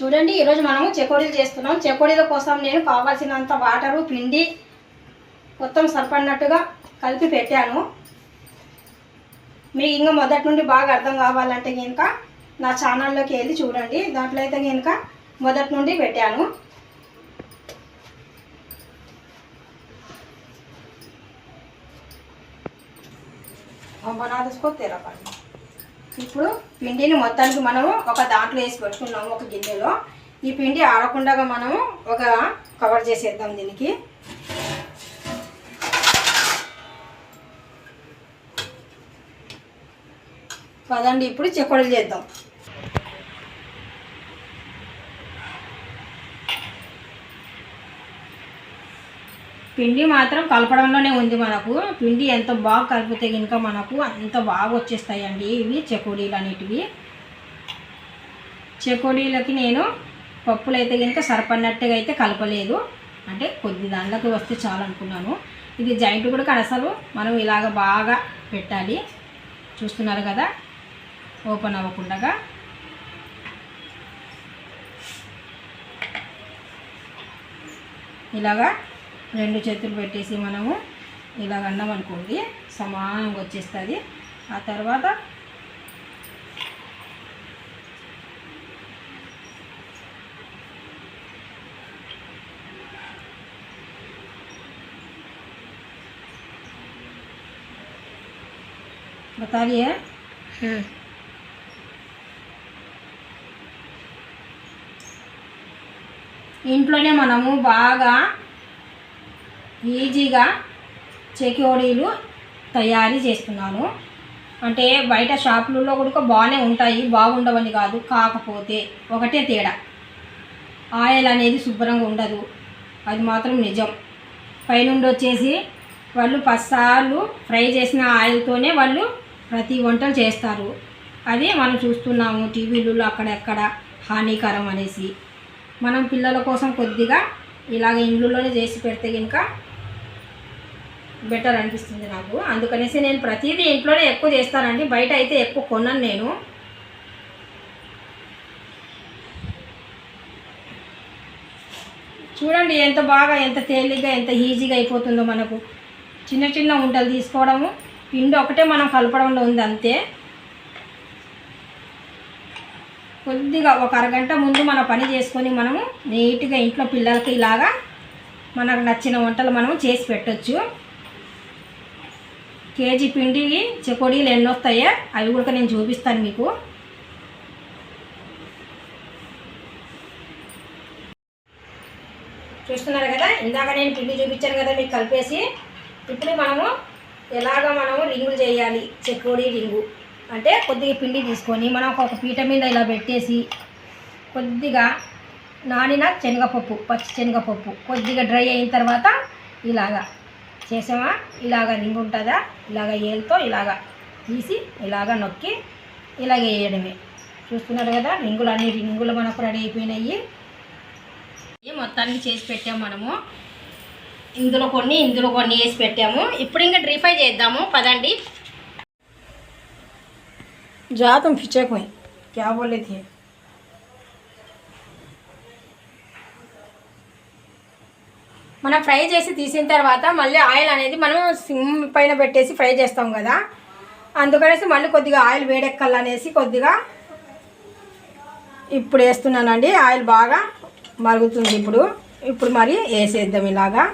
చూడండి ఈరోజు మనము చెకోడీలు చేస్తున్నాం. చెకోడీల కోసం నేను కావాల్సినంత వాటరు పిండి మొత్తం సరిపడినట్టుగా కలిపి పెట్టాను. మీకు ఇంకా మొదటి నుండి బాగా అర్థం కావాలంటే కనుక నా ఛానల్లోకి వెళ్ళి చూడండి. దాంట్లో అయితే కనుక మొదటి నుండి పెట్టాను. బనా తీసుకో తెరపండి ఇప్పుడు పిండిని మొత్తానికి మనము ఒక దాంట్లో వేసి పెట్టుకున్నాము ఒక గిన్నెలో. ఈ పిండి ఆడకుండా మనము ఒక కవర్ చేసేద్దాం దీనికి. పదండి ఇప్పుడు చెక్కడలు చేద్దాం. పిండి మాత్రం కలపడంలోనే ఉంది మనకు. పిండి ఎంత బాగా కలిపితే కనుక మనకు అంత బాగా వచ్చేస్తాయండి ఇవి చెకోడీలు అనేటివి. చెకోడీలకి నేను పప్పులు అయితే కనుక సరిపడినట్టుగా అయితే కలపలేదు. అంటే కొద్ది దాంట్లోకి వస్తే చాలు అనుకున్నాను. ఇది జాయింట్ కూడా అసలు మనం ఇలాగ బాగా పెట్టాలి. చూస్తున్నారు కదా? ఓపెన్ అవ్వకుండా ఇలాగా రెండు చేతులు పెట్టేసి మనము ఇలాగ అన్నాం అనుకోండి సమానంగా వచ్చేస్తుంది ఆ తర్వాత बताइए ఇంట్లోనే మనము బాగా ఈజీగా చెకోడీలు తయారీ చేస్తున్నాను. అంటే బయట షాపులలో కూడా బాగానే ఉంటాయి బాగుండవని కాదు. కాకపోతే ఒకటే తేడా. ఆయిల్ అనేది శుభ్రంగా ఉండదు. అది మాత్రం నిజం. పైనుండి వచ్చేసి వాళ్ళు పదిసార్లు ఫ్రై చేసిన ఆయిల్తోనే వాళ్ళు ప్రతి వంటలు చేస్తారు. అది మనం చూస్తున్నాము టీవీలలో అక్కడెక్కడ హానికరం అనేసి. మనం పిల్లల కోసం కొద్దిగా ఇలాగ ఇండ్లలోనే చేసి పెడితే కనుక బెటర్ అనిపిస్తుంది నాకు. అందుకనేసి నేను ప్రతిదీ ఇంట్లోనే ఎక్కువ చేస్తానండి. బయట అయితే ఎక్కువ కొన్నాను నేను. చూడండి ఎంత బాగా ఎంత తేలిగ్గా ఎంత ఈజీగా అయిపోతుందో మనకు. చిన్న చిన్న ఉంటలు తీసుకోవడము. పిండి ఒకటే మనం కలపడంలో ఉంది అంతే. కొద్దిగా ఒక అరగంట ముందు మన పని చేసుకొని మనము నీట్గా ఇంట్లో పిల్లలకి ఇలాగా మనకు నచ్చిన వంటలు మనం చేసి పెట్టచ్చు. కేజీ పిండి చెకోడీలు ఎన్ని వస్తాయో అవి కూడా నేను చూపిస్తాను మీకు. చూస్తున్నారు కదా? ఇందాక నేను పిండి చూపించాను కదా మీకు కలిపేసి. ఇప్పుడు మనము ఎలాగ మనము రింగులు చేయాలి? చెకోడీ రింగు. అంటే కొద్దిగా పిండి తీసుకొని మనం ఒక పీట మీద ఇలా పెట్టేసి కొద్దిగా నానిన శనగపప్పు పచ్చి శనగపప్పు కొద్దిగా డ్రై అయిన తర్వాత ఇలాగా చేసామా ఇలాగ రింగ్ ఉంటుందా ఇలాగ ఏలుతో ఇలాగ తీసి ఇలాగ నొక్కి ఇలాగ వేయడమే చూస్తున్నారు కదా రింగులు అన్ని రింగులు మనకు రెడీ అయిపోయినాయి ఇవి మొత్తానికి చేసి పెట్టాము మనము ఇందులో కొన్ని ఇందులో కొన్ని వేసి పెట్టాము ఇప్పుడు ఇంకా డ్రీ ఫ్రై చేద్దాము పదండి जा तुम खिंचे कोई क्या बोले थे మనం ఫ్రై చేసి తీసిన తర్వాత మళ్ళీ ఆయిల్ అనేది మనం సిమ్ పైన పెట్టేసి ఫ్రై చేస్తాం కదా. అందుకనేసి మళ్ళీ కొద్దిగా ఆయిల్ వేడెక్కాలనేసి కొద్దిగా ఇప్పుడు వేస్తున్నానండి. ఆయిల్ బాగా మరుగుతుంది ఇప్పుడు. ఇప్పుడు మరి వేసేద్దాం ఇలాగా.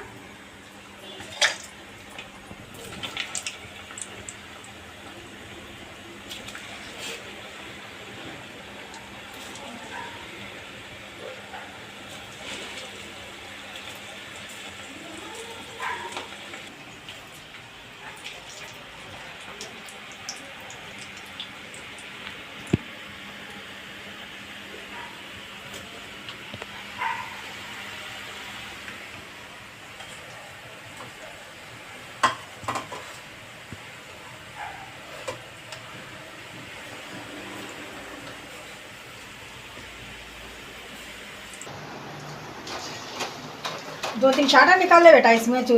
दो तीन छाटा निकाल ले बेटा इसमें चू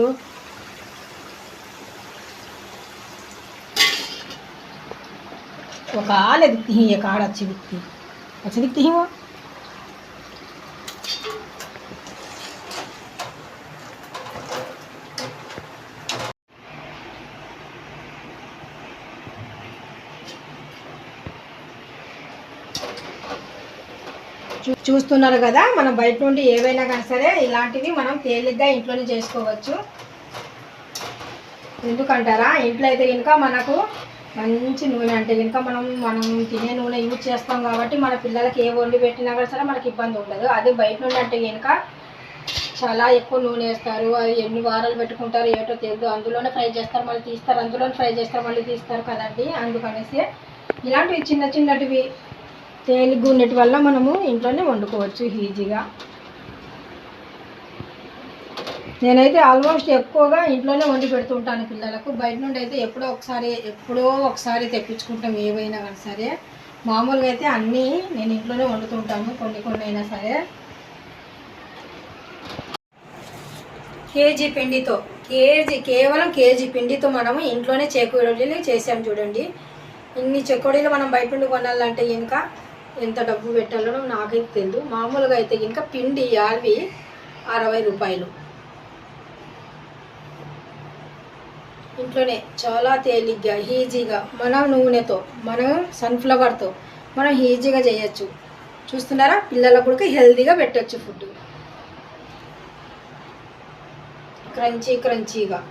वो कहा ले दिखती है, ये कार अच्छी दिखती। है अच्छी दिखती है वो? చూస్తున్నారు కదా మనం బయట నుండి ఏవైనా కానీ సరే ఇలాంటివి మనం తేలిగ్గా ఇంట్లోనే చేసుకోవచ్చు. ఎందుకంటారా ఇంట్లో అయితే కనుక మనకు మంచి నూనె అంటే కనుక మనం మనం తినే నూనె యూజ్ చేస్తాం కాబట్టి మన పిల్లలకి ఏ వండి పెట్టినా కానీ సరే మనకి ఇబ్బంది ఉండదు. అదే బయట నుండి అంటే కనుక చాలా ఎక్కువ నూనె వేస్తారు. అది ఎన్ని వారాలు పెట్టుకుంటారు ఏటో తెలియదు అందులోనే ఫ్రై చేస్తారు మళ్ళీ తీస్తారు. అందులోనే ఫ్రై చేస్తారు మళ్ళీ తీస్తారు కదండి. అందుకనేసి ఇలాంటివి చిన్న చిన్నటివి తేలిగ్గా ఉండేటి వల్ల మనము ఇంట్లోనే వండుకోవచ్చు ఈజీగా. నేనైతే ఆల్మోస్ట్ ఎక్కువగా ఇంట్లోనే వండి పెడుతుంటాను పిల్లలకు. బయట నుండి అయితే ఎప్పుడో ఒకసారి ఎప్పుడో ఒకసారి తెప్పించుకుంటాం ఏవైనా కానీ సరే. మామూలుగా అయితే అన్నీ నేను ఇంట్లోనే వండుతుంటాను కొన్ని కొన్ని అయినా సరే. కేజీ పిండితో కేజీ కేవలం కేజీ పిండితో మనము ఇంట్లోనే చేకూడీలు చేసాం చూడండి. ఇన్ని చెకోడీలు మనం బయట నుండి కొనాలంటే ఇంకా ఎంత డబ్బు పెట్టాలో నాకైతే తెలియదు మామూలుగా అయితే ఇంకా పిండి యావి అరవై రూపాయలు. ఇంట్లోనే చాలా తేలిగ్గా ఈజీగా మన నూనెతో మన సన్ఫ్లవర్తో మనం ఈజీగా చేయొచ్చు. చూస్తున్నారా? పిల్లలకు కూడా హెల్తీగా పెట్టొచ్చు ఫుడ్. క్రంచీ క్రంచీగా.